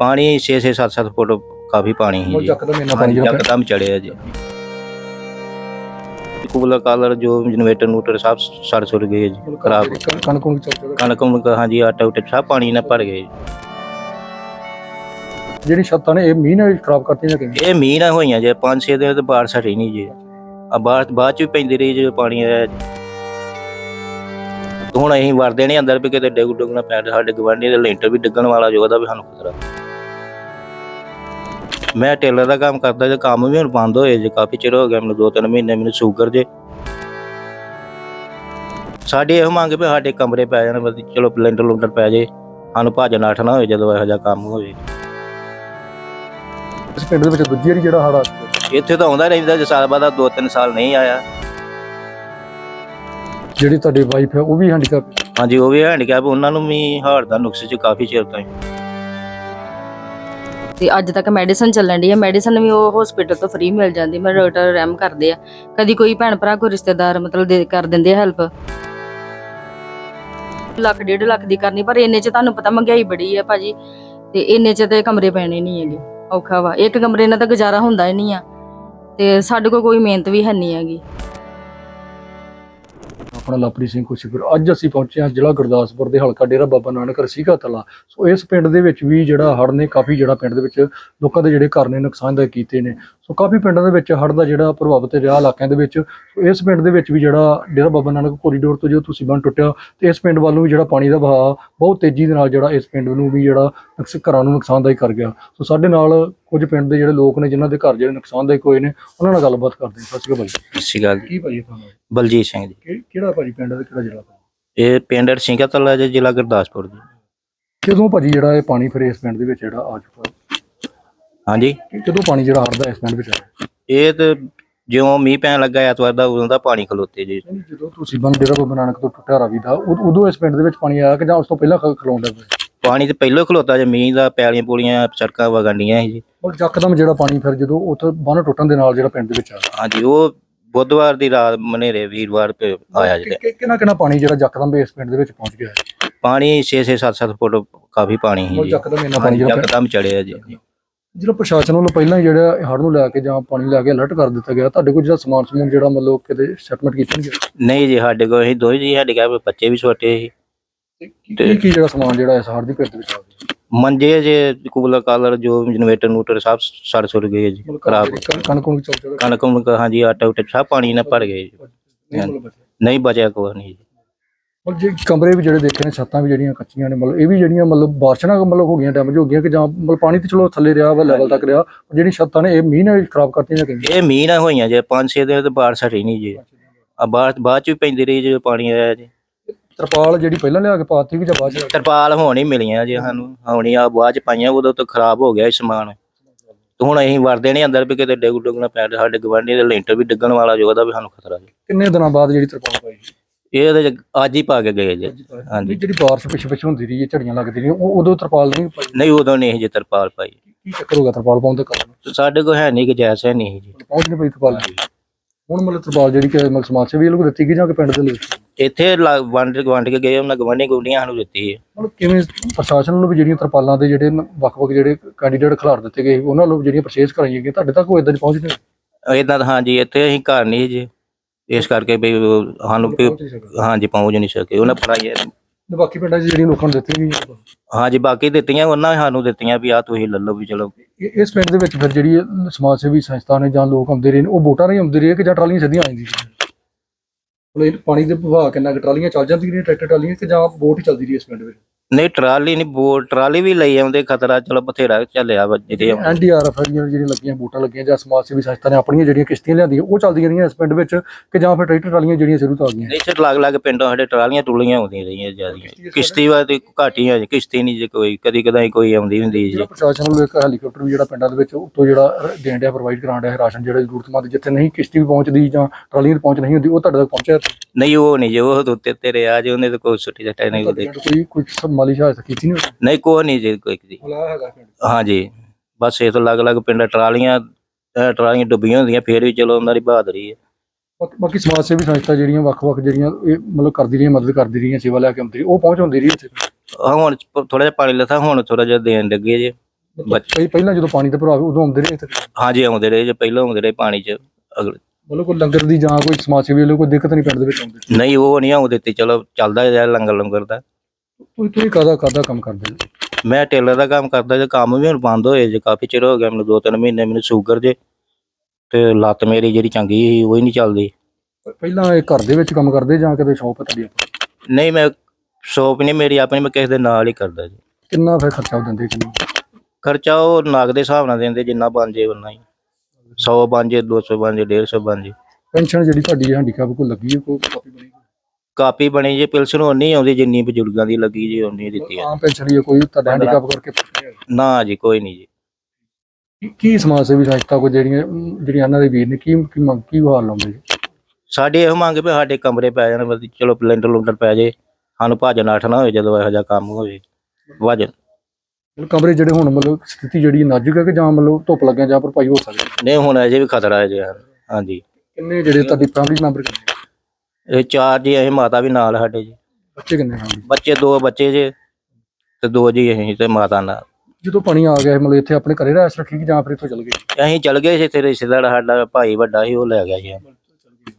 ਪਾਣੀ 6-6 7-7 ਫੁੱਟ ਕਾਫੀ ਪਾਣੀ ਸੀ ਜੀ। ਯਕਦਮ ਇੰਨਾ ਪਾਣੀ ਜਿਹੜਾ ਯਕਦਮ ਚੜਿਆ ਜੀ। ਕੂਲਰ ਕਾਲਰ ਜੋ ਜਨਰੇਟਰ ਨੂਟਰ ਸਭ ਸੜ ਸੁੜ ਗਏ ਜੀ ਖਰਾਬ। ਕਣਕ ਕਣਕ ਨੂੰ ਚੱਲ ਕਣਕ ਨੂੰ ਹਾਂਜੀ ਆਟਾ ਉਟਾ ਸਭ ਪਾਣੀ ਨਾਲ ਭਰ ਗਏ ਜਿਹੜੀ ਛੱਤਾਂ ਨੇ ਇਹ ਮੀਂਹ ਨੇ ਖਰਾਬ ਕਰਤੀਆਂ ਜਾਂ ਕਿਵੇਂ? ਇਹ ਮੀਂਹ ਨਾ ਹੋਈਆਂ ਜੇ 5-6 ਦਿਨ ਤੇ ਬਾਰਿਸ਼ ਹਟੀ ਨਹੀਂ ਜੀ। ਆ ਬਾਅਦ ਬਾਅਦ ਚ ਵੀ ਪੈਂਦੀ ਰਹੀ ਜਦੋਂ ਪਾਣੀ ਆਇਆ ਜੀ। ਹੁਣ ਅਸੀਂ ਵਰਦੇ ਨਹੀਂ ਅੰਦਰ ਵੀ ਕਿਤੇ ਡਿੱਗ ਡੁੱਗ ਨਾ ਪੈ ਜਾਏ। ਸਾਡੇ ਗਵਾਂਢੀ ਦੇ ਲੈਂਟਰ ਵੀ ਡਿੱਗਣ ਵਾਲਾ ਜੋ ਉਹਦਾ ਵੀ ਸਾਨੂੰ ਖਤਰਾ। ਮੈਂ ਟੇਲਰ ਦਾ ਕੰਮ ਕਰਦਾ ਜੇ ਕੰਮ ਵੀ ਹੁਣ ਬੰਦ ਹੋਏ ਜੇ ਕਾਫੀ ਚਿਰ ਹੋ ਗਿਆ ਮੈਨੂੰ 2-3 ਮਹੀਨੇ ਮੈਨੂੰ ਸ਼ੂਗਰ ਜੇ। ਸਾਡੇ ਇਹੋ ਮੰਗ ਵੀ ਸਾਡੇ ਕਮਰੇ ਪੈ ਜਾਣ ਬਸ ਚਲੋ ਲੈਂਟਰ ਲੁੰਟਰ ਪੈ ਜੇ ਸਾਨੂੰ ਭੱਜ ਨੱਠ ਨਾ ਹੋਏ ਜਦੋਂ ਇਹੋ ਜਿਹਾ ਕੰਮ ਹੋਵੇ। ਇਸ ਪਿੰਡ ਦੇ ਵਿੱਚ ਦੂਜੀ ਵਾਰੀ ਜਿਹੜਾ ਹੜਾ ਇੱਥੇ ਤਾਂ ਆਉਂਦਾ ਰਹਿੰਦਾ ਜੇ ਸਾਲ ਬਾਅਦ ਦੋ ਤਿੰਨ ਸਾਲ ਨਹੀਂ ਆਇਆ। ਜਿਹੜੀ ਤੁਹਾਡੀ ਵਾਈਫ ਹੈ ਉਹ ਵੀ ਹੈਂਡੀਕੈਪ ਹਾਂਜੀ ਉਹ ਵੀ ਹੈਂਡੀਕੈਪ ਉਹਨਾਂ ਨੂੰ ਵੀ ਹਾਰਟ ਦਾ ਨੁਕਸ ਚ ਕਾਫੀ ਚਿਰ ਤੋਂ ਹੀ। ਤੇ ਅੱਜ ਤੱਕ ਮੈਡੀਸਨ ਚੱਲਣ ਦੀ ਹੈ ਮੈਡੀਸਨ ਵੀ ਉਹ ਹਸਪੀਟਲ ਤੋਂ ਫ੍ਰੀ ਮਿਲ ਜਾਂਦੀ, ਮੈਂ ਡਾਕਟਰ ਰੈਮ ਕਰਦੇ ਆ। ਕਦੀ ਕੋਈ ਭੈਣ ਭਰਾ, ਕੋਈ ਰਿਸ਼ਤੇਦਾਰ ਮਤਲਬ ਦੇ ਕਰ ਦਿੰਦੇ ਹੈਲਪ ਲੱਖ, ਡੇਢ ਲੱਖ ਦੀ ਕਰਨੀ, ਪਰ ਇੰਨੇ ਚ ਤੁਹਾਨੂੰ ਪਤਾ ਮਹਿੰਗਾਈ ਬੜੀ ਹੈ ਭਾਜੀ। ਤੇ ਇੰਨੇ ਚ ਤੇ ਕਮਰੇ ਪੈਣੇ ਨਹੀਂ ਹੈਗੇ, ਔਖਾ ਵਾ। ਇੱਕ ਕਮਰੇ ਨਾਲ ਤਾਂ ਗੁਜ਼ਾਰਾ ਹੁੰਦਾ ਹੀ ਨਹੀਂ ਆ। ਤੇ ਸਾਡੇ ਕੋਲ ਕੋਈ ਮਿਹਨਤ ਵੀ ਹੈ ਨਹੀਂ ਹੈਗੀ। ਆਪਣਾ ਲਵਪ੍ਰੀਤ ਸਿੰਘ ਖੁਸ਼ੀਪੁਰ। ਅੱਜ ਅਸੀਂ ਪਹੁੰਚੇ ਹਾਂ ਜ਼ਿਲ੍ਹਾ ਗੁਰਦਾਸਪੁਰ ਦੇ ਹਲਕਾ ਡੇਰਾ ਬਾਬਾ ਨਾਨਕ ਰਸੀਕਾ ਤਲਾ। ਸੋ ਇਸ ਪਿੰਡ ਦੇ ਵਿੱਚ ਵੀ ਜਿਹੜਾ ਹੜ੍ਹ ਨੇ ਕਾਫੀ ਜਿਹੜਾ ਪਿੰਡ ਦੇ ਵਿੱਚ ਲੋਕਾਂ ਦੇ ਜਿਹੜੇ ਘਰ ਨੇ ਨੁਕਸਾਨਦਾਇਕ ਕੀਤੇ ਨੇ। ਸੋ ਕਾਫੀ ਪਿੰਡਾਂ ਦੇ ਵਿੱਚ ਹੜ੍ਹ ਦਾ ਜਿਹੜਾ ਪ੍ਰਭਾਵਿਤ ਰਿਹਾ ਇਲਾਕਿਆਂ ਦੇ ਵਿੱਚ। ਇਸ ਪਿੰਡ ਦੇ ਵਿੱਚ ਵੀ ਜਿਹੜਾ ਡੇਰਾ ਬਾਬਾ ਨਾਨਕ ਕੋਰੀਡੋਰ ਤੋਂ ਜੋ ਤੁਸੀਂ ਬੰਨ ਟੁੱਟਿਆ ਤੇ ਇਸ ਪਿੰਡ ਵੱਲ ਵੀ ਜਿਹੜਾ ਪਾਣੀ ਦਾ ਵਹਾਅ ਬਹੁਤ ਤੇਜ਼ੀ ਦੇ ਨਾਲ ਜਿਹੜਾ ਇਸ ਪਿੰਡ ਨੂੰ ਵੀ ਜਿਹੜਾ ਘਰਾਂ ਨੂੰ ਨੁਕਸਾਨਦਾਇਕ ਕਰ ਗਿਆ। ਸੋ ਸਾਡੇ ਨਾਲ ਕੁਝ ਪਿੰਡ ਦੇ ਜਿਹੜੇ ਲੋਕ ਨੇ ਜਿਨ੍ਹਾਂ ਦੇ ਘਰ ਜਿਹੜੇ ਨੁਕਸਾਨਦਾਇਕ ਹੋਏ ਨੇ ਉਹਨਾਂ ਨਾਲ ਗੱਲਬਾਤ ਕਰਦੇ ਹਾਂ। ਸਤਿ ਸ਼੍ਰੀ ਅਕਾਲ ਭਾਈ। ਸਤਿ ਸ਼੍ਰੀ ਅਕਾਲ ਜੀ। ਕੀ ਭਾਈ ਤੁਹਾਨੂੰ ਬਲਜੀਤ ਸਿੰਘ ਜੀ। ਕਿ- ਕਿਹੜਾ ਭਾਜੀ ਪਿੰਡ ਦਾ ਕਿਹੜਾ ਜ਼ਿਲ੍ਹਾ ਇਹ ਪਿੰਡ ਸਿੰਘਾ ਤਲਾ ਜੀ ਜ਼ਿਲ੍ਹਾ ਗੁਰਦਾਸਪੁਰ ਜੀ। ਕਦੋਂ ਭਾਜੀ ਜਿਹੜਾ ਇਹ ਪਾਣੀ ਫਿਰ ਇਸ ਪਿੰਡ ਦੇ ਵਿੱਚ ਜਿਹੜਾ ਆ ਚੁੱਕਾ? ਹਾਂਜੀ। ਕਿ ਕਦੋਂ ਪਾਣੀ ਜਿਹੜਾ ਹੜਦਾ ਇਸ ਪਿੰਡ ਵਿੱਚ ਆਇਆ ਇਹ ਤੇ ਜਿਉਂ ਮੀਂਹ ਪੈਣ ਲੱਗਾ ਐਤਵਾਰ ਦਾ ਉਦੋਂ ਦਾ ਪਾਣੀ ਖਲੋਤੇ ਜੀ। ਨਹੀਂ, ਜਦੋਂ ਤੁਸੀਂ ਬੰਨ ਡੇਰਾ ਬਾਬਾ ਨਾਨਕ ਤੋਂ ਟੁੱਟਿਆ ਰਾਵੀ ਦਾ ਉਦ- ਉਦੋਂ ਇਸ ਪਿੰਡ ਦੇ ਵਿੱਚ ਪਾਣੀ ਆਇਆ ਕਿ ਜਾਂ ਉਸ ਤੋਂ ਪਹਿਲਾਂ ਖ- ਖਲੋਂਦਾ ਪਿਆ ਪਾਣੀ ਤੇ ਪਹਿਲਾਂ ਖਲੋਤਾ ਜੇ ਮੀਂਹ ਦਾ ਪੈਲੀਆਂ ਪੂਲੀਆਂ ਸੜਕਾਂ ਵਗੰਡੀਆਂ ਸੀ ਜੀ। ਔਰ ਯਕਦਮ ਜਿਹੜਾ ਪਾਣੀ ਫਿਰ ਜਦੋਂ ਉੱਥੇ ਬੰਨ ਟੁੱਟਣ ਦੇ ਨਾਲ ਜਿਹੜਾ ਪਿੰਡ ਦੇ ਵਿੱਚ ਆਇਆ ਹਾਂਜੀ ਉਹ ਬੁੱਧਵਾਰ ਦੀ ਰਾਤ ਮਨੇਰੇ ਵੀਰਵਾਰ ਤੇ ਆਇਆ ਜੀ ਕਿ- ਕਿੰਨਾ ਕਿੰਨਾ ਪਾਣੀ ਜਿਹੜਾ ਯਕਦਮ ਪਿੰਡ ਦੇ ਵਿੱਚ ਪਹੁੰਚ ਗਿਆ ਹੈ? ਪਾਣੀ 6-6 7-7 ਫੁੱਟ ਕਾਫੀ ਪਾਣੀ ਸੀ ਜੀ। ਯਕਦਮ ਇੰਨਾ ਪਾਣੀ ਹਾਂਜੀ, ਜਿਹੜਾ ਯਕਦਮ ਚੜਿਆ ਜੀ। ਜਿਹੜਾ ਪ੍ਰਸ਼ਾਸਨ ਵੱਲੋਂ ਪਹਿਲਾਂ ਹੀ ਜਿਹੜਾ ਹੜ੍ਹ ਨੂੰ ਲੈ ਕੇ ਜਾਂ ਪਾਣੀ ਲੈ ਕੇ ਅਲਰਟ ਕਰ ਦਿੱਤਾ ਗਿਆ ਤੁਹਾਡੇ ਕੋਲ ਜਿਹੜਾ ਸਮਾਨ ਸਮੂਨ ਜਿਹੜਾ ਮਤਲਬ ਕਿਤੇ ਸੈਟਲਮੈਂਟ ਕੀਤਾ ਨਹੀਂ ਗਿਆ ਨਹੀਂ ਜੀ ਸਾਡੇ ਕੋਲ ਅਸੀਂ ਦੋਵੇਂ ਜੀ ਸਾਡੇ ਘਰ ਬੱਚੇ ਵੀ ਛੋਟੇ ਸੀ। ਕੀ ਕੀ ਜਿਹੜਾ ਸਮਾਨ ਜਿਹੜਾ ਇਸ ਹੜ੍ਹ ਦੀ ਦੇ ਵਿੱਚ ਆ ਗਿਆ? ਮੰਜੇ ਜੇ ਕੂਲਰ ਕਾਲਰ ਜੋ ਜਨਰੇਟਰ ਨੂਟਰ ਸਭ ਸੜ ਸੁੜ ਗਏ ਜੀ ਖਰਾਬ। ਕਣਕ ਨੂੰ ਕਣਕ ਨੂੰ ਹਾਂਜੀ ਆਟਾ ਉਟਾ ਸਭ ਪਾਣੀ ਨਾਲ ਭਰ ਗਏ ਜੀ। ਨਹੀਂ ਬਚਿਆ। ਕੋਈ ਨਹੀਂ ਜੀ। ਮਤਲਬ ਜੇ ਕਮਰੇ ਵੀ ਜਿਹੜੇ ਦੇਖੇ ਨੇ ਛੱਤਾਂ ਵੀ ਜਿਹੜੀਆਂ ਕੱਚੀਆਂ ਨੇ ਮਤਲਬ ਇਹ ਵੀ ਜਿਹੜੀਆਂ ਮਤਲਬ ਬਾਰਿਸ਼ਾਂ ਨਾਲ ਮਤਲਬ ਹੋ ਗਈਆਂ ਡੈਮੇਜ ਹੋ ਗਈਆਂ ਕਿ ਜਾਂ ਮਤਲਬ ਪਾਣੀ ਤੇ ਚਲੋ ਥੱਲੇ ਰਿਹਾ ਵਾ ਲੈਵਲ ਤੱਕ ਰਿਹਾ ਜਿਹੜੀ ਛੱਤਾਂ ਨੇ ਇਹ ਮੀਂਹ ਨੇ ਖਰਾਬ ਕਰਤੀਆਂ ਜਾਂ ਕਿਵੇਂ? ਇਹ ਮੀਂਹ ਨਾ ਹੋਈਆਂ ਜੇ 5-6 ਦਿਨ ਤੇ ਬਾਰਿਸ਼ ਹਟੀ ਨਹੀਂ ਜੀ। ਆ ਬਾਅਦ ਬਾਅਦ ਚ ਵੀ ਪੈਂਦੀ ਰਹੀ ਜਦੋਂ ਪਾਣੀ ਆਇਆ ਜੀ। ਤਰਪਾਲ ਜਿਹੜੀ ਪਹਿਲਾਂ ਲਿਆ ਕੇ ਪਾਤੀ ਕਿ ਜਾਂ ਬਾਅਦ ਚ? ਤਰਪਾਲ ਹੁਣ ਹੀ ਮਿਲੀਆਂ ਜੀ ਸਾਨੂੰ ਹੁਣ ਹੀ ਆ ਬਾਅਦ ਚ ਪਾਈਆਂ ਉਦੋਂ ਤਾਂ ਖਰਾਬ ਹੋ ਗਿਆ ਇਹ ਸਮਾਨ। ਤੇ ਹੁਣ ਅਸੀਂ ਵਰਦੇ ਨਹੀਂ ਅੰਦਰ ਵੀ ਕਿਤੇ ਡਿੱਗ ਡੁੱਗ ਨਾ ਪੈ ਜਾਏ। ਸਾਡੇ ਗਵਾਂਢੀ ਦੇ ਲੈਂਟਰ ਵੀ ਡਿੱਗਣ ਵਾਲਾ ਜੋ ਉਹਦਾ ਵੀ ਸਾਨੂੰ ਖਤਰਾ ਜੀ। ਕਿੰਨੇ ਦਿਨਾਂ ਬਾਅਦ ਜਿਹੜੀ ਤਰਪਾਲ ਪਾਈ? ਇਹ ਤੇ ਅੱਜ ਹੀ ਪਾ ਕੇ ਗਏ ਜੀ। ਹਾਂਜੀ। ਜਿਹੜੀ ਬਾਰਿਸ਼ ਪਿੱਛੇ ਪਿੱਛੇ ਹੁੰਦੀ ਰਹੀ ਹੈ ਝੜੀਆਂ ਲੱਗਦੀ ਰਹੀਆਂ ਉਹ ਉਦੋਂ ਤਰਪਾਲ ਨਹੀਂ ਪਾਈ? ਨਹੀਂ ਉਦੋਂ ਨਹੀਂ ਜੀ ਤਰਪਾਲ ਪਾਈ। ਕੀ ਚੱਕਰ ਹੋ ਗਿਆ ਤਰਪਾਲ ਪਾਉਣ ਦੇ ਕਾਰਨ? ਸਾਡੇ ਕੋਲ ਹੈ ਨਹੀਂ ਕਿ ਜੈਸਾ ਨਹੀਂ ਜੀ। ਪਹੁੰਚ ਨਹੀਂ ਪਈ ਤਰਪਾਲ। ਹੁਣ ਮਤਲਬ ਤਰਪਾਲ ਜਿਹੜੀ ਕਿ ਮਤਲਬ ਸਮਾਜ ਸੇਵੀ ਲੋਕ ਦਿੱਤੀ ਗਈ ਜਾਂ ਕਿ ਪਿੰਡ ਦੇ ਲੋਕ? ਇੱਥੇ ਲਾ- ਵੰਡ ਵੰਡ ਕੇ ਗਏ ਉਹਨਾਂ ਗਵਾਂਢੀ ਗੁੰਡੀਆਂ ਸਾਨੂੰ ਦਿੱਤੀ ਹੈ। ਮਤਲਬ ਕਿਵੇਂ ਪ੍ਰਸ਼ਾਸਨ ਨੂੰ ਵੀ ਜਿਹੜੀਆਂ ਤਰਪਾਲਾਂ ਦੇ ਜਿਹੜੇ ਨ- ਵੱਖ-ਵੱਖ ਜਿਹੜੇ ਕੈਂਡੀਡੇਟ ਖਿਲਾਰ ਦਿੱਤੇ ਗਏ ਉਹਨਾਂ ਨੂੰ ਜਿਹੜੀਆਂ ਪਰਚੇਸ ਕਰਾਈਆਂ ਗਈਆਂ ਤੁਹਾਡੇ ਤੱਕ ਉਹ ਇਦਾਂ ਪਹੁੰਚ ਨਹੀਂ ਇਦਾਂ ਤਾਂ ਹਾਂਜੀ ਇੱਥੇ ਅਸੀਂ ਘਰ ਨਹੀਂ ਜੀ ਇਸ ਕਰਕੇ ਵੀ ਉਹ ਸਾਨੂੰ ਵੀ ਪਹੁੰਚ ਨਹੀਂ ਹਾਂਜੀ ਪਹੁੰਚ ਨਹੀਂ ਸਕੇ। ਉਹਨਾਂ ਪੜਾਈ ਤੇ ਬਾਕੀ ਪਿੰਡਾਂ 'ਚ ਜਿਹੜੀਆਂ ਲੋਕਾਂ ਨੂੰ ਦਿੱਤੀਆਂ ਗਈਆਂ ਹਾਂਜੀ ਬਾਕੀ ਦਿੱਤੀਆਂ ਉਹਨਾਂ ਸਾਨੂੰ ਦਿੱਤੀਆਂ ਵੀ ਆ ਤੁਸੀਂ ਲੈ ਲਓ ਵੀ ਚਲੋ। ਇਸ ਪਿੰਡ ਦੇ ਵਿੱਚ ਫਿਰ ਜਿਹੜੀ ਸਮਾਜ ਸੇਵੀ ਸੰਸਥਾ ਨੇ ਜਾਂ ਲੋਕ ਆਉਂਦੇ ਰਹੇ ਨੇ, ਉਹ ਵੋਟਾਂ ਰਾਹੀਂ ਆਉਂਦੇ ਰਹੇ ਕਿ ਜਾਂ ਟਰਾਲੀਆਂ ਸਿੱਧੀਆਂ ਆਉਂਦੀਆਂ ਮਤਲਬ ਇਹ ਪਾਣੀ ਦੇ ਪ੍ਰਵਾਹ ਕਿੰਨਾ ਕਿ, ਟਰਾਲੀਆਂ ਚੱਲ ਜਾਂਦੀਆਂ ਨੇ, ਟਰੈਕਟਰ, ਟਰਾਲੀਆਂ ਕਿ ਜਾਂ ਵੋਟ ਹੀ ਚੱਲਦੀ ਰਹੀ ਇਸ ਪਿੰਡ ਵਿੱਚ? ਨਹੀਂ ਟਰਾਲੀ ਨਹੀਂ ਬੋਟ ਟਰਾਲੀ ਵੀ ਲਈ ਆਉਂਦੇ ਖਤਰਾ ਚਲੋ ਬਥੇਰਾ ਚੱਲਿਆ ਵਾ ਜਿਹੜੇ ਆਉਂਦੇ। ਐਨਡੀਆਰਐਫ ਦੀਆਂ ਜਿਹੜੀਆਂ ਲੱਗੀਆਂ ਵੋਟਾਂ ਲੱਗੀਆਂ ਜਾਂ ਸਮਾਜ ਸੇਵੀ ਸੰਸਥਾ ਨੇ ਆਪਣੀਆਂ ਜਿਹੜੀਆਂ ਕਿਸ਼ਤੀਆਂ ਲਿਆਂਦੀਆਂ ਉਹ ਚੱਲਦੀਆਂ ਰਹੀਆਂ ਇਸ ਪਿੰਡ ਵਿੱਚ ਕਿ ਜਾਂ ਫਿਰ ਟਰੈਕਟਰ ਟਰਾਲੀਆਂ ਜਿਹੜੀਆਂ ਸ਼ੁਰੂ ਤੋਂ ਆ ਗਈਆਂ। ਨਹੀਂ ਇੱਥੇ ਲੱਗ ਲੱਗ ਪਿੰਡੋਂ ਸਾਡੇ ਟਰਾਲੀਆਂ ਟੁਲੀਆਂ ਆਉਂਦੀਆਂ ਰਹੀਆਂ ਜਿਆਦੀਆਂ। ਕਿਸ਼ਤੀ ਵਾ ਤੇ ਘੱਟ ਹੀ ਆ ਜੀ ਕਿਸ਼ਤੀ ਨਹੀਂ ਜੇ ਕੋਈ ਕਦੀ ਕਦਾਈ ਕੋਈ ਆਉਂਦੀ ਹੁੰਦੀ ਜੀ। ਜਿਹੜਾ ਪ੍ਰਸ਼ਾਸਨ ਵੱਲੋਂ ਇੱਕ ਹੈਲੀਕਾਪਟਰ ਵੀ ਜਿਹੜਾ ਪਿੰਡਾਂ ਦੇ ਵਿੱਚ ਉੱਤੋਂ ਜਿਹੜਾ ਰ- ਦੇਣ ਡਿਆ ਪ੍ਰੋਵਾਈਡ ਕਰਾਉਣ ਡਿਆ ਰਾਸ਼ਨ ਜਿਹੜਾ ਜ਼ਰੂਰਤਮੰਦ ਜਿੱਥੇ ਨਹੀਂ ਕਿਸ਼ਤੀ ਵੀ ਪਹੁੰਚਦੀ ਜਾਂ ਟਰਾਲੀਆਂ ਤੇ ਪਹੁੰਚ ਨਹੀਂ ਹੁੰਦੀ ਉਹ ਤੁਹਾਡੇ ਤੱਕ ਪਹੁੰਚਿਆ ਨਹੀਂ ਉਹ ਨਹੀਂ ਜੇ ਉਹ ਉੱਤੇ ਤੇਰੇ ਆ ਜੇ ਉਹਨੇ ਤਾਂ ਕੋਈ ਛੁੱਟੀ ਦਾ ਟਾਈਮ ਨਹੀਂ ਉਹਦੇ ਕੋਈ ਕੋਈ ਮਾਲੀ ਸਹਾਇਤਾ ਕੀਤੀ ਨਹੀਂ ਨਹੀਂ ਕੋਈ ਨਹੀਂ ਜੀ ਕੋਈ ਦੀ ਹੋਇਆ ਹੈਗਾ ਪਿੰਡ ਹਾਂਜੀ ਬਸ ਇਹ ਤੋਂ ਅਲੱਗ-ਅਲੱਗ ਪਿੰਡ ਟਰਾਲੀਆਂ ਅਹ ਟਰਾਲੀਆਂ ਡੁੱਬੀਆਂ ਹੁੰਦੀਆਂ ਫੇਰ ਵੀ ਚਲੋ ਉਹਨਾਂ ਦੀ ਬਹਾਦਰੀ ਹੈ ਬਾਕੀ- ਬਾਕੀ ਸਮਾਜ ਸੇਵੀ ਸੰਸਥਾ ਜਿਹੜੀਆਂ ਵੱਖ-ਵੱਖ ਜਿਹੜੀਆਂ ਇਹ ਮਤਲਬ ਕਰਦੀ ਰਹੀਆਂ ਮਦਦ ਕਰਦੀ ਰਹੀਆਂ ਸੇਵਾ ਲੈ ਕੇ ਆਉਂਦੀ ਰਹੀ ਉਹ ਪਹੁੰਚ ਹੁੰਦੀ ਰਹੀ ਇੱਥੇ? ਆਹ ਹੁਣ ਥੋੜਾ ਜਿਹਾ ਪਾਣੀ ਲੱਥਾ ਹੁਣ ਥੋੜਾ ਜਿਹਾ ਦੇਣ ਲੱਗੇ ਜੇ। ਬੱਚ- ਪਹਿ- ਪਹਿਲਾਂ ਜਦੋਂ ਪਾਣੀ ਦਾ ਪ੍ਰਭਾਵ ਉਦੋਂ ਆਉਂਦੇ ਰਹੇ ਇੱਥੇ? ਹਾਂਜੀ ਆਉਂਦੇ ਰਹੇ ਜੇ ਪਹਿਲਾਂ ਆਉਂਦੇ ਰਹੇ ਪਾਣੀ 'ਚ ਅਗਲੇ। ਮਤਲਬ ਕੋਈ ਲੰਗਰ ਦੀ ਜਾਂ ਕੋਈ ਸਮਾਜ ਸੇਵੀ ਵੱਲੋਂ ਕੋਈ ਦਿੱਕਤ ਨਹੀਂ ਪਿੰਡ ਦੇ ਵਿੱਚ ਆਉਂਦੀ? ਨਹੀਂ ਉਹ ਨਹੀਂ ਆਉਂਦੇ ਤੇ ਚਲੋ ਚੱਲਦਾ ਰਿਹਾ ਲੰਗਰ ਲੰਗਰ ਦਾ। ਤੁਸੀਂ ਤੁਸੀਂ ਕਾਦਾ ਕਾਦਾ ਕੰਮ ਕਰਦੇ ਹੋ ਮੈਂ ਟੇਲਰ ਦਾ ਕੰਮ ਕਰਦਾ ਜੇ ਕੰਮ ਵੀ ਹੁਣ ਬੰਦ ਹੋਏ ਜੇ ਕਾਫੀ ਚਿਰ ਹੋ ਗਿਆ ਮੈਨੂੰ ਦੋ ਤਿੰਨ ਮਹੀਨੇ ਮੈਨੂੰ ਸ਼ੂਗਰ ਜੇ ਤੇ ਲੱਤ ਮੇਰੀ ਜਿਹੜੀ ਚੰਗੀ ਸੀ ਉਹ ਹੀ ਨਹੀਂ ਚੱਲਦੀ। ਪਹਿਲਾਂ ਇਹ ਘਰ ਦੇ ਵਿੱਚ ਕੰਮ ਕਰਦੇ ਜਾਂ ਕਿਤੇ ਸ਼ੌਪ ਆਪਣੀ? ਨਹੀਂ ਮੈਂ ਸ਼ੋਪ ਨਹੀਂ ਮੇਰੀ ਆਪਣੀ ਮੈਂ ਕਿਸੇ ਦੇ ਨਾਲ ਹੀ ਕਰਦਾ ਜੀ। ਕਿੰਨਾ ਫਿਰ ਖਰਚਾ ਉਹ ਦਿੰਦੇ ਕਿੰਨਾ? ਖਰਚਾ ਉਹ ਨਗ ਦੇ ਹਿਸਾਬ ਨਾਲ ਦਿੰਦੇ ਜਿੰਨਾ ਬਣ ਜੇ ਉਨਾ ਹੀ। 100 ਬਣ ਜੇ 200 ਬਣ ਜੇ 150 ਬਣ ਜੇ। ਪੈਨਸ਼ਨ ਜਿਹੜੀ ਤੁਹਾਡੀ ਹੈਂਡੀਕੈਪ ਕੋ ਲੱਗੀ ਹੈ ਕੋਈ ਕਾਪੀ ਬਣੀ ਕਾਪੀ ਬਣੀ ਜੇ ਪਿਲਸਨ ਉਨੀ ਆਉਂਦੀ ਜਿੰਨੀ ਬਜ਼ੁਰਗਾਂ ਦੀ ਲੱਗੀ ਜੀ ਉਨੀ ਦਿੱਤੀ ਹੈ ਆਮ ਪੈਨਸ਼ਨ ਹੀ ਹੈ ਕੋਈ ਤੁਹਾਡਾ ਹੈਂਡੀਕੈਪ ਕਰਕੇ। ਨਾ ਜੀ ਕੋਈ ਨਹੀਂ ਜੀ। ਕੀ- ਕੀ ਸਮਾਜ ਸੇਵੀ ਸੰਸਥਾ ਕੋ ਜਿਹੜੀਆਂ ਜਿਹੜੀਆਂ ਇਹਨਾਂ ਦੇ ਵੀਰ ਨੇ ਕੀ ਕੀ ਮੰਗ ਕੀ ਹਾਲ ਲਾਉਂਦੇ ਜੀ? ਸਾਡੇ ਇਹੋ ਮੰਗ ਵੀ ਸਾਡੇ ਕਮਰੇ ਪੈ ਜਾਣ ਬਸ ਚਲੋ ਲੈਂਟਰ ਲੁੰਟਰ ਪੈ ਜੇ ਸਾਨੂੰ ਭਾਜਨ ਅੱਠ ਨਾ ਹੋਵੇ ਜਦੋਂ ਇਹੋ ਜਿਹਾ ਕੰਮ ਹੋਵੇ ਵਜਨ ਮਤਲਬ ਕਮਰੇ ਜਿਹੜੇ ਹੁਣ ਮਤਲਬ ਸਥਿਤੀ ਜਿਹੜੀ ਨਾਜ਼ੁਕ ਹੈ ਕਿ ਜਾਂ ਮਤਲਬ ਧੁੱਪ ਲੱਗਿਆ ਜਾਂ ਭਰਪਾਈ ਹੋ ਸਕਦੀ ਹੈ? ਨਹੀਂ ਹੁਣ ਅਜੇ ਵੀ ਖਤਰਾ ਹੈ ਜੀ ਹਾਂਜੀ। ਕਿੰਨੇ ਜਿਹੜੇ ਤੁਹਾਡੀ ਫੈਮਿਲੀ ਮੈਂਬਰ ਕਿੰਨੇ ਇਹ ਚਾਰ ਜੀ ਇਹ ਮਾਤਾ ਵੀ ਨਾਲ ਸਾਡੇ ਜੀ। ਬੱਚੇ ਕਿੰਨੇ ਹਨ ਬੱਚੇ ਦੋ ਬੱਚੇ ਜੇ ਤੇ ਦੋ ਜੀ ਅਸੀਂ ਤੇ ਮਾਤਾ ਨਾਲ। ਜਦੋਂ ਪਾਣੀ ਆ ਗਿਆ ਮਤਲਬ ਇੱਥੇ ਆਪਣੇ ਘਰੇ ਰਹਿਸ ਰੱਖੀ ਕਿ ਜਾਂ ਫਿਰ ਇੱਥੋਂ ਚਲ ਗਏ? ਅਸੀਂ ਚਲ ਗਏ ਸੀ ਤੇ ਰਿਸ਼ਤੇਦਾਰ ਸਾਡਾ ਭਾਈ ਵੱਡਾ ਸੀ ਉਹ ਲੈ ਗਿਆ ਜੀ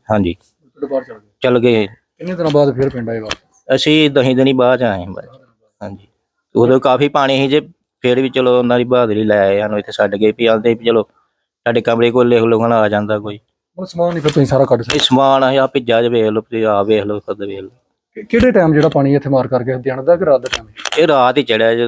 ਹਾਂਜੀ। ਤੁਹਾਡੇ ਬਾਹਰ ਚਲ ਗਏ? ਚਲ ਗਏ। ਕਿੰਨੇ ਦਿਨਾਂ ਬਾਅਦ ਫਿਰ ਪਿੰਡ ਆਏ ਵਾਪਸ? ਅਸੀਂ ਦਹੀਂ ਦਿਨੀ ਬਾਅਦ ਆਏ ਹਾਂ ਬਸ। ਹਾਂਜੀ। ਉਦੋਂ ਕਾਫੀ ਪਾਣੀ ਸੀ ਜੇ ਫਿਰ ਵੀ ਚਲੋ ਉਹਨਾਂ ਦੀ ਬਹਾਦਰੀ ਲੈ ਆਏ ਸਾਨੂੰ ਇੱਥੇ ਛੱਡ ਗਏ ਵੀ ਆਂਦੇ ਵੀ ਚਲੋ ਸਾਡੇ ਕਮਰੇ ਕੋਲ ਲਿਖ ਲੁਖਣ ਆ ਜਾਂਦਾ ਕੋਈ। ਮਤਲਬ ਸਮਾਨ ਨਹੀਂ ਫਿਰ ਤੁਸੀਂ ਸਾਰਾ ਕੱਢ ਇਹ ਸਮਾਨ ਆ ਭਿੱਜਾ ਜ ਵੇਖ ਲਓ ਤੇ ਆ ਵੇਖ ਲਓ ਖੁਦ ਵੇਖ ਲਓ। ਸਕਦੇ। ਕਿਹੜੇ ਟਾਈਮ ਜਿਹੜਾ ਪਾਣੀ ਇੱਥੇ ਮਾਰ ਕਰਕੇ ਦਿਨ ਦਾ ਕਿ ਰਾਤ ਦਾ ਟਾਈਮ ਇਹ ਰਾਤ ਹੀ ਚੜਿਆ ਜੇ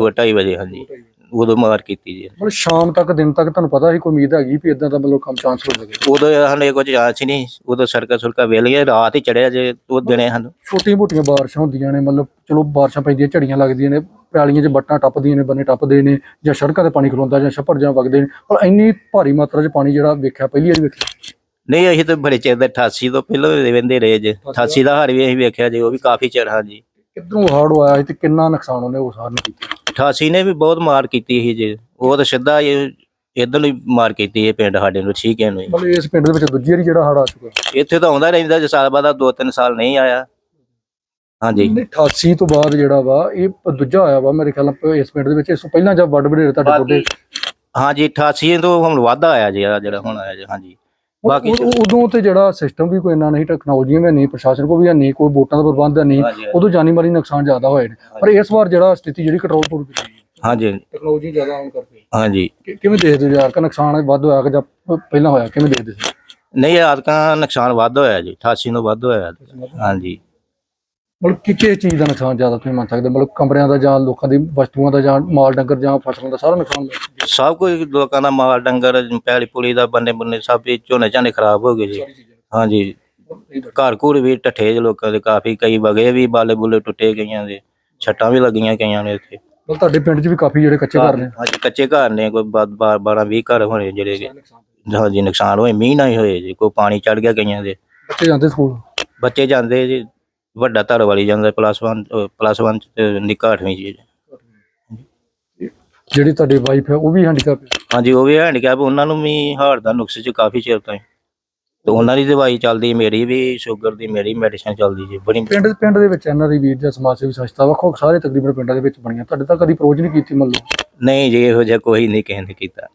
2:30 ਵਜੇ ਹਾਂਜੀ। ਉਦੋਂ ਮਾਰ ਕੀਤੀ ਜੀ। ਮਤਲਬ ਸ਼ਾਮ ਤੱਕ ਦਿਨ ਤੱਕ ਤੁਹਾਨੂੰ ਪਤਾ ਸੀ ਕੋਈ ਉਮੀਦ ਹੈਗੀ ਵੀ ਇਦਾਂ ਦਾ ਮਤਲਬ ਕੰਮ ਚਾਂਸ ਹੋ ਜਾਵੇ ਉਦੋਂ ਸਾਨੂੰ ਕੁਝ ਜਾਂਚ ਹੀ ਨਹੀਂ ਉਦੋਂ ਸਰਕਾ ਸੁਰਕਾ ਵੇਲ ਗਿਆ ਰਾਤ ਹੀ ਚੜਿਆ ਜੇ ਉਹ ਦਿਨੇ ਸਾਨੂੰ। ਛੋਟੀਆਂ ਮੋਟੀਆਂ ਬਾਰਿਸ਼ਾਂ ਹੁੰਦੀਆਂ ਨੇ ਮਤਲਬ ਚਲੋ ਬਾਰਿਸ਼ਾਂ ਪੈਂਦੀਆਂ ਝੜੀਆਂ ਲੱਗਦੀਆਂ ਨੇ ਪੈਲੀਆਂ 'ਚ ਬੱਟਾਂ ਟੱਪਦੀਆਂ ਨੇ ਬੰਨੇ ਟੱਪਦੇ ਨੇ ਜਾਂ ਸੜਕਾਂ ਤੇ ਪਾਣੀ ਖਲੋਂਦਾ ਜਾਂ ਛੱਪੜ ਜਾਂ ਵਗਦੇ ਨੇ। ਪਰ ਇੰਨੀ ਭਾਰੀ ਮਾਤਰਾ 'ਚ ਪਾਣੀ ਜਿਹੜਾ ਵੇਖਿਆ ਪਹਿਲੀ ਵਾਰ ਵੇਖਿਆ। ਨਹੀਂ ਅਸੀਂ ਤਾਂ ਬੜੇ ਚਿਰ ਦਾ 88 ਤੋਂ ਪਹਿਲਾਂ ਵੀ ਵੰਦੇ ਰਹੇ ਜੇ। 88 ਦਾ ਹਾਰ ਵੀ ਅਸੀਂ ਵੇਖਿਆ ਜੇ ਉਹ ਵੀ ਕਾਫੀ ਚਿਰ ਹਾਂਜੀ। ਕਿੱਧਰੋਂ ਹੜ੍ਹ ਆਇਆ ਸੀ ਤੇ ਕਿੰਨਾ ਨੁਕਸਾਨ ਉਹਨੇ ਉਸ ਹਾਰ ਨੇ ਕੀਤਾ? 88 ਨੇ ਵੀ ਬਹੁਤ ਮਾਰ ਕੀਤੀ ਸੀ ਜੇ। ਉਹ ਤਾਂ ਸਿੱਧਾ ਇਧਰ ਨੂੰ ਹੀ ਮਾਰ ਕੀਤੀ ਇਹ ਪਿੰਡ ਸਾਡੇ ਨੂੰ ਠੀਕ ਹੈ ਨੂੰ ਹੀ। ਮਤਲਬ ਇਸ ਪਿੰਡ ਦੇ ਵਿੱਚ ਦੂਜੀ ਵਾਰੀ ਜਿਹੜਾ ਹੜ੍ਹ ਆ ਚੁੱਕਾ ਇੱਥੇ ਤਾਂ ਆਉਂਦਾ ਰਹਿੰਦਾ ਜੇ ਸਾਲ ਬਾਅਦ ਦੋ ਤਿੰਨ ਸਾਲ ਨਹੀਂ ਆਇਆ। ਹਾਂਜੀ। ਨਹੀਂ 88 ਤੋਂ ਬਾਅਦ ਜਿਹੜਾ ਵਾ ਇਹ ਦੂਜਾ ਆਇਆ ਵਾ ਮੇਰੇ ਖਿਆਲ ਨਾਲ ਇਸ ਪਿੰਡ ਦੇ ਵਿੱਚ। ਇਸ ਤੋਂ ਪਹਿਲਾਂ ਜਦ ਵੱਡ ਵਡੇਰੇ ਤੁਹਾਡੇ ਕੋਲ? ਹਾਂਜੀ 88 ਤੋਂ ਹੁਣ ਵਾਧਾ ਆਇਆ ਜੀ ਆਹ ਜਿਹੜਾ ਹੁਣ ਆਇਆ ਜੀ ਹਾਂਜੀ। ਬਾਕੀ ਉਦੋਂ ਤੇ ਜਿਹੜਾ ਸਿਸਟਮ ਵੀ ਕੋਈ ਇੰਨਾ ਨਹੀਂ ਟੈਕਨੋਲੋਜੀ ਵੀ ਨਹੀਂ ਪ੍ਰਸ਼ਾਸਨ ਕੋ ਵੀ ਨਹੀਂ ਕੋਈ ਵੋਟਾਂ ਦਾ ਪ੍ਰਬੰਧ ਨਹੀਂ ਉਦੋਂ ਜਾਨੀ ਮਾਲੀ ਨੁਕਸਾਨ ਜ਼ਿਆਦਾ ਹੋਏ ਨੇ। ਪਰ ਇਸ ਵਾਰ ਜਿਹੜਾ ਸਥਿਤੀ ਜਿਹੜੀ ਕੰਟਰੋਲ ਪੂਰ ਕੀਤੀ ਹਾਂਜੀ। ਟੈਕਨੋਲੋਜੀ ਜ਼ਿਆਦਾ ਆਉਣ ਕਰਕੇ। ਹਾਂਜੀ। ਕਿ- ਕਿਵੇਂ ਦੇਖਦੇ ਯਾਰ ਕਿ ਨੁਕਸਾਨ ਵੱਧ ਹੋਇਆ ਕਿ ਜਾਂ ਪਹਿਲਾਂ ਹੋਇਆ ਕਿਵੇਂ ਦੇਖਦੇ ਸੀ? ਨਹੀਂ ਆਦਕਾਂ ਨੁਕਸਾਨ ਵੱਧ ਹੋਇਆ ਜੀ 88 ਤੋਂ ਵੱਧ ਹੋਇਆ। ਹਾਂਜੀ। ਮਤਲਬ ਕਿ ਕਿਸ ਚੀਜ਼ ਦਾ ਨੁਕਸਾਨ ਜ਼ਿਆਦਾ ਤੁਸੀਂ ਮੰਨ ਸਕਦੇ? ਮਤਲਬ ਕਮਰਿਆਂ ਦਾ ਜਾਂ ਲੋਕਾਂ ਦੀ ਵਸਤੂਆਂ ਦਾ ਜਾਂ ਮਾਲ ਡੰਗਰ ਜਾਂ ਫਸਲਾਂ ਦਾ ਸਾਰਾ ਨੁਕਸਾਨ? ਸਭ ਕੁਝ ਲੋਕਾਂ ਦਾ ਮਾਲ ਡੰਗਰ ਪੈਲੀ ਪੁਲੀ ਦਾ ਬੰਨੇ ਬੰਨੇ ਸਭ ਇਹ ਝੋਨੇ ਝਾਨੇ ਖਰਾਬ ਹੋ ਗਏ ਜੀ। ਹਾਂਜੀ। ਘਰ ਘੂਰ ਵੀ ਟੱਠੇ ਜੇ ਲੋਕਾਂ ਦੇ ਕਾਫੀ ਕਈ ਵਗੇ ਵੀ ਬਾਲੇ ਬੁਲੇ ਟੁੱਟੇ ਗਈਆਂ ਦੇ ਛੱਟਾਂ ਵੀ ਲੱਗੀਆਂ ਕਈਆਂ ਨੇ ਇੱਥੇ। ਮਤਲਬ ਤੁਹਾਡੇ ਪਿੰਡ 'ਚ ਵੀ ਕਾਫੀ ਜਿਹੜੇ ਕੱਚੇ ਘਰ ਨੇ। ਹਾਂਜੀ ਕੱਚੇ ਘਰ ਨੇ ਕੋਈ 12 20 ਘਰ ਹੋਣੇ ਜਿਹੜੇ ਕਿ ਹਾਂਜੀ ਨੁਕਸਾਨ ਹੋਏ ਮੀਂਹ ਨਾਲ ਹੀ ਹੋਏ ਜੀ ਕੋਈ ਪਾਣੀ ਚੜ ਗਿਆ ਕਈਆਂ ਦੇ ਬੱਚੇ ਜਾਂਦੇ ਸਕੂਲ? ਬੱਚੇ ਜਾਂਦੇ ਜੀ ਵੱਡਾ ਧਰ ਵਾਲੀ ਜਾਂਦਾ ਪਲੱਸ 1 ਪਲੱਸ 1 ਤੇ ਨਿੱਕਾ 8ਵੀਂ ਜੀ ਜਿਹੜੀ ਤੁਹਾਡੀ ਵਾਈਫ ਹੈ ਉਹ ਵੀ ਹੈਂਡੀਕੈਪ ਹੈ? ਹਾਂਜੀ ਉਹ ਵੀ ਹੈਂਡੀਕੈਪ ਉਹਨਾਂ ਨੂੰ ਵੀ ਹਾਰਟ ਦਾ ਨੁਕਸ ਚ ਕਾਫੀ ਚਿਰ ਤੋਂ ਹੀ। ਤੇ ਉਹਨਾਂ ਦੀ ਦਵਾਈ ਚੱਲਦੀ ਮੇਰੀ ਵੀ ਸ਼ੂਗਰ ਦੀ ਮੇਰੀ ਮੈਡੀਸਨ ਚੱਲਦੀ ਜੀ ਬੜੀ ਪਿੰਡ ਪਿੰਡ ਦੇ ਵਿੱਚ ਐਨਆਰਆਈ ਵੀਰ ਜਾਂ ਸਮਾਜ ਸੇਵੀ ਸੰਸਥਾ ਵੱਖ ਸਾਰੇ ਤਕਰੀਬਨ ਪਿੰਡਾਂ ਦੇ ਵਿੱਚ ਬਣੀਆਂ ਤੁਹਾਡੇ ਤਾਂ ਕਦੀ ਅਪਰੋਚ ਨਹੀਂ ਕੀਤੀ ਮੰਨ ਲਓ ਨਹੀਂ ਜੀ ਇਹੋ ਜਿਹਾ ਕੋਈ ਨਹੀਂ ਕਿਸੇ ਨੇ ਕੀਤਾ।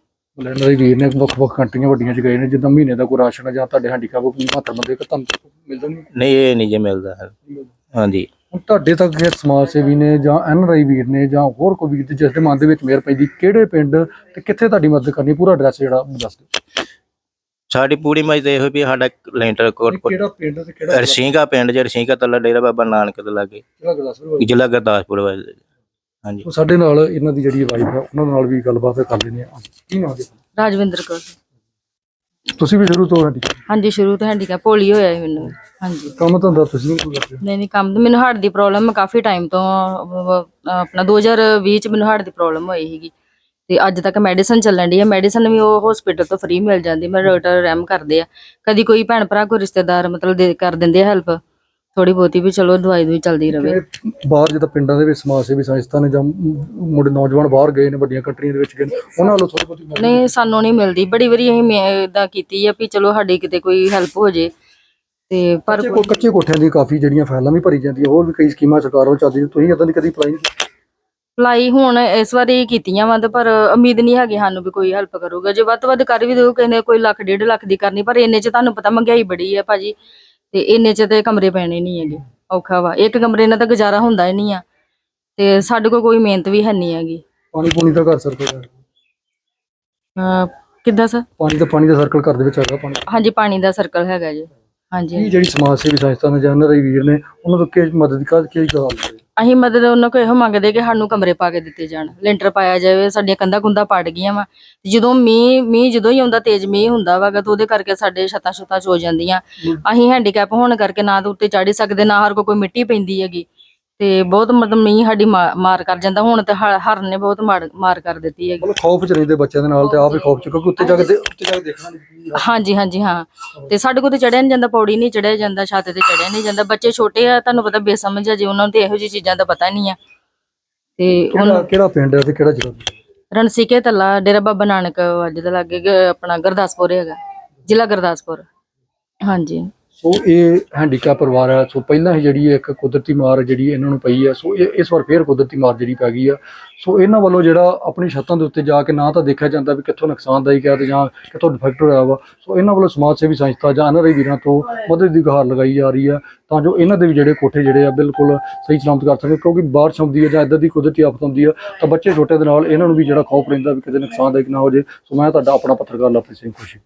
ਐਨਆਰਆਈ ਵੀਰ ਨੇ ਵੱਖ ਵੱਖ ਕੰਟਰੀਆਂ ਵੱਡੀਆਂ 'ਚ ਗਏ ਨੇ ਜਿੱਦਾਂ ਮਹੀਨੇ ਦਾ ਕੋਈ ਰਾਸ਼ਨ ਜਾਂ ਤੁਹਾਡੇ ਹੈਂਡੀਕੈਪ ਕੋਈ ਮਹੱਤਵ ਬੰਦੇ ਕਿ ਤੁਹਾਨੂੰ ਮਿਲਦਾ ਨਹੀਂ ਨਹੀਂ ਇਹ ਨਹੀਂ ਜੇ ਮਿਲਦਾ ਹੈ। ਹਾਂਜੀ। ਹੁਣ ਤੁਹਾਡੇ ਤੱਕ ਇਹ ਸਮਾਜ ਸੇਵੀ ਨੇ ਜਾਂ ਐਨਆਰਆਈ ਵੀਰ ਨੇ ਜਾਂ ਹੋਰ ਕੋਈ ਵੀਰ ਜਿਸ ਦੇ ਮਨ ਦੇ ਵਿੱਚ ਮੇਰ ਪੈਂਦੀ ਕਿਹੜੇ ਪਿੰਡ ਤੇ ਕਿੱਥੇ ਤੁਹਾਡੀ ਮਦਦ ਕਰਨੀ ਪੂਰਾ ਐਡਰੈਸ ਜਿਹੜਾ ਦੱਸ ਦਿਓ। ਸਾਡੀ ਪੂਰੀ ਮਜ ਤੇ ਇਹੋ ਵੀ ਸਾਡਾ ਲੈਂਟਰ ਕੋਟ ਕਿਹੜਾ ਪਿੰਡ ਤੇ ਕਿਹੜਾ ਰਸ਼ੀਂਗਾ ਪਿੰਡ ਜੇ ਰਸ਼ੀਂਗਾ ਤੱਲਾ ਡੇਰਾ ਬਾਬਾ ਨਾਨਕ ਦੇ ਲਾਗੇ। ਜ਼ਿਲ੍ਹਾ ਗੁਰਦਾਸਪੁਰ ਜ਼ਿਲ੍ਹਾ ਗੁਰਦਾਸਪੁਰ ਵੱਲ। ਹਾਂਜੀ। ਉਹ ਸਾਡੇ ਨਾਲ ਇਹਨਾਂ ਦੀ ਜਿਹੜੀ ਵਾਈਫ ਹੈ ਉਹਨਾਂ ਨਾਲ ਵੀ ਗੱਲਬਾਤ ਕਰ ਲੈਂਦੇ ਆ ਕੀ ਨਾਮ ਜੀ? ਰਾਜਵਿੰਦਰ ਕੌਰ। ਤੁਸੀਂ ਵੀ ਸ਼ੁਰੂ ਤੋਂ ਹੈਂਡੀਕੈਪ ਹਾਂਜੀ ਸ਼ੁਰੂ ਤੋਂ ਹੈਂਡੀਕੈਪ ਪੋਲੀ ਹੋਇਆ ਸੀ ਮੈਨੂੰ। ਹਾਂਜੀ। ਕੰਮ ਧੰਦਾ ਤੁਸੀਂ ਵੀ ਕੋਈ ਕਰਦੇ? ਨਹੀਂ ਨਹੀਂ ਕੰਮ ਤਾਂ ਮੈਨੂੰ ਹਾਰਟ ਦੀ ਪ੍ਰੋਬਲਮ ਹੈ ਕਾਫੀ ਟਾਈਮ ਤੋਂ ਅਹ, ਆਪਣਾ 2020 ਚ ਮੈਨੂੰ ਹਾਰਟ ਦੀ ਪ੍ਰੋਬਲਮ ਹੋਈ ਸੀਗੀ। ਤੇ ਅੱਜ ਤੱਕ ਮੈਡੀਸਨ ਚੱਲਣ ਦੀ ਹੈ ਮੈਡੀਸਨ ਵੀ ਉਹ ਹਸਪੀਟਲ ਤੋਂ ਫ੍ਰੀ ਮਿਲ ਜਾਂਦੀ ਮੇਰੇ ਡਾਕਟਰ ਰੈਮ ਕਰਦੇ ਆ। ਕਦੀ ਕੋਈ ਭੈਣ ਭਰਾ ਕੋਈ ਰਿਸ਼ਤੇਦਾਰ ਮਤਲਬ ਦੇ ਕਰ ਦਿੰਦੇ ਆ ਹੈਲਪ ਥੋੜੀ ਬਹੁਤੀ ਵੀ ਚਲੋ ਦਵਾਈ ਦੂਈ ਚੱਲਦੀ ਰਵੇ। ਬਾਹਰ ਜਿੱਦਾਂ ਪਿੰਡਾਂ ਦੇ ਵਿੱਚ ਸਮਾਜ ਸੇਵੀ ਸੰਸਥਾ ਨੇ ਜਾਂ ਮੁੰਡੇ ਨੌਜਵਾਨ ਬਾਹਰ ਗਏ ਨੇ ਵੱਡੀਆਂ ਕੰਟਰੀਆਂ ਦੇ ਵਿੱਚ ਗਏ ਨੇ ਉਹਨਾਂ ਵੱਲੋਂ ਥੋੜੀ ਬਹੁਤੀ ਮਦਦ ਨਹੀਂ ਸਾਨੂੰ ਨਹੀਂ ਮਿਲਦੀ। ਬੜੀ ਵਾਰੀ ਅਸੀਂ ਇਦਾਂ ਕੀਤੀ ਆ ਵੀ ਚਲੋ ਸਾਡੀ ਕਿਤੇ ਕੋਈ ਹੈਲਪ ਹੋ ਜੇ। ਤੇ ਪਰ ਕੱਚੇ ਕੋ ਕੱਚੇ ਕੋਠਿਆਂ ਦੀ ਕਾਫੀ ਜਿਹੜੀਆਂ ਫਾਈਲਾਂ ਵੀ ਭਰੀ ਜਾਂਦੀਆਂ ਹੋਰ ਵੀ ਕਈ ਸਕੀਮਾਂ ਸਰਕਾਰ ਵੱਲੋਂ ਚੱਲਦੀਆਂ। ਤੁਸੀਂ ਇਦਾਂ ਦੀ ਕਦੀ ਅਪਲਾਈ? ਅਪਲਾਈ ਹੁਣ ਇਸ ਵਾਰੀ ਕੀਤੀਆਂ ਵਾ ਤੇ ਪਰ ਉਮੀਦ ਨਹੀਂ ਹੈਗੀ ਸਾਨੂੰ ਵੀ ਕੋਈ ਹੈਲਪ ਕਰੂਗਾ। ਜੇ ਵੱਧ ਤੋਂ ਵੱਧ ਕਰ ਵੀ ਦਿਓ ਕਿਸੇ ਨੇ ਕੋਈ ਲੱਖ ਡੇਢ ਲੱਖ ਦੀ ਕਰਨੀ ਪਰ ਇੰਨੇ ਚ ਤੁਹਾਨੂੰ ਪਤਾ ਮਹਿੰਗਾਈ ਬੜੀ ਹੈ ਭਾਜੀ। ਤੇ ਇੰਨੇ ਚ ਤੇ ਕਮਰੇ ਪੈਣੇ ਨਹੀਂ ਹੈਗੇ ਔਖਾ ਵਾ। ਇੱਕ ਕਮਰੇ ਨਾਲ ਤਾਂ ਗੁਜ਼ਾਰਾ ਹੁੰਦਾ ਹੀ ਨਹੀਂ ਆ ਤੇ ਸਾਡੇ ਕੋਲ ਕੋਈ ਮਿਹਨਤ ਵੀ ਹੈ ਨਹੀਂ ਹੈਗੀ। ਪਾਣੀ ਪੂਣੀ ਦਾ ਘਰ ਸਰਕਲ ਅਹ ਕਿੱਦਾਂ ਸਰ? ਪਾਣੀ ਦਾ ਪਾਣੀ ਦਾ ਸਰਕਲ ਘਰ ਦੇ ਵਿੱਚ ਹੈਗਾ ਪਾਣੀ? ਹਾਂਜੀ ਪਾਣੀ ਦਾ ਸਰਕਲ ਹੈਗਾ ਜੀ। ਹਾਂਜੀ ਜਿਹੜੀ ਸਮਾਜ ਸੇਵੀ ਸੰਸਥਾ ਨੇ ਜਾਂ ਵੀਰ ਨੇ ਉਹਨਾਂ ਤੋਂ ਕੀ ਮਦਦ ਕਰ ਕੀ ਗੱਲ ਅਸੀਂ ਮਦਦ ਉਹਨਾਂ ਕੋਲ ਇਹੋ ਮੰਗਦੇ ਕਿ ਸਾਨੂੰ ਕਮਰੇ ਪਾ ਕੇ ਦਿੱਤੇ ਜਾਣ। ਲੈਂਟਰ ਪਾਇਆ ਜਾਵੇ ਸਾਡੀਆਂ ਕੰਧਾਂ ਕੁੰਧਾਂ ਪੜ ਗਈਆਂ ਵਾ। ਜਦੋਂ ਮੀਂਹ ਮੀਂਹ ਜਦੋਂ ਹੀ ਆਉਂਦਾ ਤੇਜ਼ ਮੀਂਹ ਹੁੰਦਾ ਵਾਗਾ ਤਾਂ ਉਹਦੇ ਕਰਕੇ ਸਾਡੇ ਛੱਤਾਂ ਛੁੱਤਾਂ ਚੋ ਜਾਂਦੀਆਂ। ਅਸੀਂ ਹੈਂਡੀਕੈਪ ਹੋਣ ਕਰਕੇ ਨਾ ਤਾਂ ਉੱਤੇ ਚੜ੍ਹ ਸਕਦੇ ਨਾ ਹਰ ਕੋਈ ਮਿੱਟੀ ਪੈਂਦੀ ਹੈਗੀ। ਤੇ ਬਹੁਤ ਮਤਲਬ ਮੀਂਹ ਸਾਡੀ ਮਾ- ਮਾਰ ਕਰ ਜਾਂਦਾ ਹੁਣ ਤੇ ਹ- ਹੜ੍ਹ ਨੇ ਬਹੁਤ ਮਾਰ ਮਾਰ ਕਰ ਦਿੱਤੀ ਹੈਗੀ। ਮਤਲਬ ਖੌਫ ਚ ਰਹਿੰਦੇ ਬੱਚਿਆਂ ਦੇ ਨਾਲ ਤੇ ਆਪ ਹੀ ਖੌਫ ਚ ਕਿਉਂਕਿ ਉੱਤੇ ਜਾ ਕੇ ਦੇ- ਉੱਤੇ ਜਾ ਕੇ ਦੇਖਣਾ ਨਹੀਂ ਹਾਂਜੀ ਹਾਂਜੀ ਹਾਂ। ਤੇ ਸਾਡੇ ਕੋਲ ਤੇ ਚੜਿਆ ਨਹੀਂ ਜਾਂਦਾ ਪੌੜੀ ਨਹੀਂ ਚੜਿਆ ਜਾਂਦਾ ਛੱਤ ਤੇ ਚੜਿਆ ਨਹੀਂ ਜਾਂਦਾ। ਬੱਚੇ ਛੋਟੇ ਆ ਤੁਹਾਨੂੰ ਪਤਾ ਬੇਸਮਝ ਆ ਜੀ ਉਹਨਾਂ ਨੂੰ ਤੇ ਇਹੋ ਜਿਹੀ ਚੀਜ਼ਾਂ ਦਾ ਪਤਾ ਨਹੀਂ ਆ। ਤੇ ਕਿਹੜਾ ਕਿਹੜਾ ਪਿੰਡ ਹੈ ਤੇ ਕਿਹੜਾ ਜ਼ਿਲ੍ਹਾ? ਰਣਸੀਕੇ ਤਲਾ ਡੇਰਾ ਬਾਬਾ ਨਾਨਕ ਅੱਜ ਦੇ ਲਾਗੇ ਗ- ਆਪਣਾ ਗੁਰਦਾਸਪੁਰ ਹੈਗਾ ਜ਼ਿਲ੍ਹਾ ਗੁਰਦਾਸਪੁਰ। ਹਾਂਜੀ। ਸੋ ਇਹ ਹੈਂਡੀਕੈਪ ਪਰਿਵਾਰ ਹੈ। ਸੋ ਪਹਿਲਾਂ ਹੀ ਜਿਹੜੀ ਇੱਕ ਕੁਦਰਤੀ ਮਾਰ ਜਿਹੜੀ ਇਹਨਾਂ ਨੂੰ ਪਈ ਹੈ, ਸੋ ਇਹ ਇਸ ਵਾਰ ਫੇਰ ਕੁਦਰਤੀ ਮਾਰ ਜਿਹੜੀ ਪੈ ਗਈ ਆ। ਸੋ ਇਹਨਾਂ ਵੱਲੋਂ ਜਿਹੜਾ ਆਪਣੀ ਛੱਤਾਂ ਦੇ ਉੱਤੇ ਜਾ ਕੇ ਨਾ ਤਾਂ ਦੇਖਿਆ ਜਾਂਦਾ ਵੀ ਕਿੱਥੋਂ ਨੁਕਸਾਨਦਾਇਕ ਹੈ ਤੇ ਜਾਂ ਕਿੱਥੋਂ ਡਿਫੈਕਟ ਹੋਇਆ ਵਾ। ਸੋ ਇਹਨਾਂ ਵੱਲੋਂ ਸਮਾਜ ਸੇਵੀ ਸੰਸਥਾ ਜਾਂ ਇਹਨਾਂ ਦੇ ਵੀਰਾਂ ਤੋਂ ਮਦਦ ਦੀ ਗੁਹਾਰ ਲਗਾਈ ਜਾ ਰਹੀ ਹੈ ਤਾਂ ਜੋ ਇਹਨਾਂ ਦੇ ਵੀ ਜਿਹੜੇ ਕੋਠੇ ਜਿਹੜੇ ਆ ਬਿਲਕੁਲ ਸਹੀ ਸਲਾਮਤ ਕਰ ਸਕਣ ਕਿਉਂਕਿ ਬਾਰਿਸ਼ ਆਉਂਦੀ ਹੈ ਜਾਂ ਇਦਾਂ ਦੀ ਕੁਦਰਤੀ ਆਫਤ ਆਉਂਦੀ ਹੈ ਤਾਂ ਬੱਚੇ ਛੋਟੇ ਦੇ ਨਾਲ ਇਹਨਾਂ ਨੂੰ ਵੀ ਜਿਹੜਾ ਖੌਫ ਰਹਿੰਦਾ ਵੀ ਕਿਤੇ ਨੁਕਸਾਨਦਾਇਕ ਨਾ ਹੋ ਜੇ ਸੋ ਮੈਂ ਤੁਹਾਡਾ ਆਪਣਾ ਪੱਤਰਕਾਰ ਲਵਪ੍ਰੀਤ ਸਿੰਘ ਖੁਸ਼ੀ